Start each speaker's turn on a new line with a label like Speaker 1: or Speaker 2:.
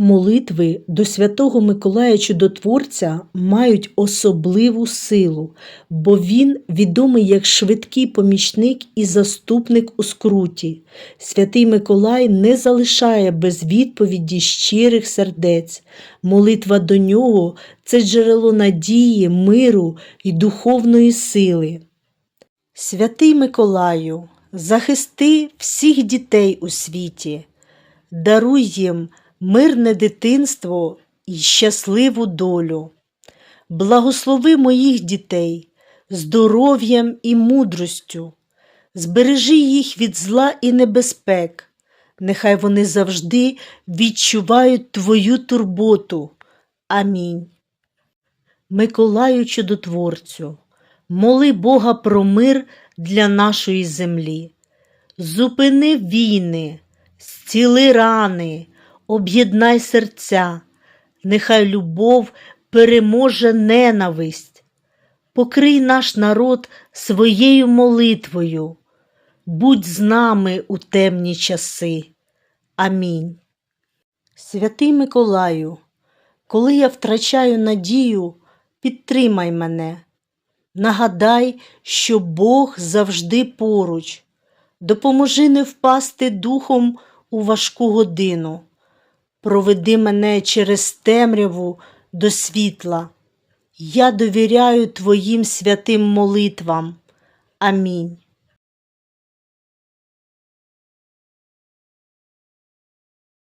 Speaker 1: Молитви до Святого Миколая Чудотворця мають особливу силу, бо він відомий як швидкий помічник і заступник у скруті. Святий Миколай не залишає без відповіді щирих сердець. Молитва до нього це джерело надії, миру і духовної сили. Святий Миколаю, захисти всіх дітей у світі, даруй їм мирне дитинство і щасливу долю. Благослови моїх дітей здоров'ям і мудростю, збережи їх від зла і небезпек, нехай вони завжди відчувають Твою турботу. Амінь. Миколаю Чудотворцю, моли Бога про мир для нашої землі. Зупини війни, зціли рани, об'єднай серця, нехай любов переможе ненависть. Покрий наш народ своєю молитвою, будь з нами у темні часи. Амінь. Святий Миколаю, коли я втрачаю надію, підтримай мене. Нагадай, що Бог завжди поруч. Допоможи не впасти духом у важку годину. Проведи мене через темряву до світла. Я довіряю Твоїм святим молитвам. Амінь.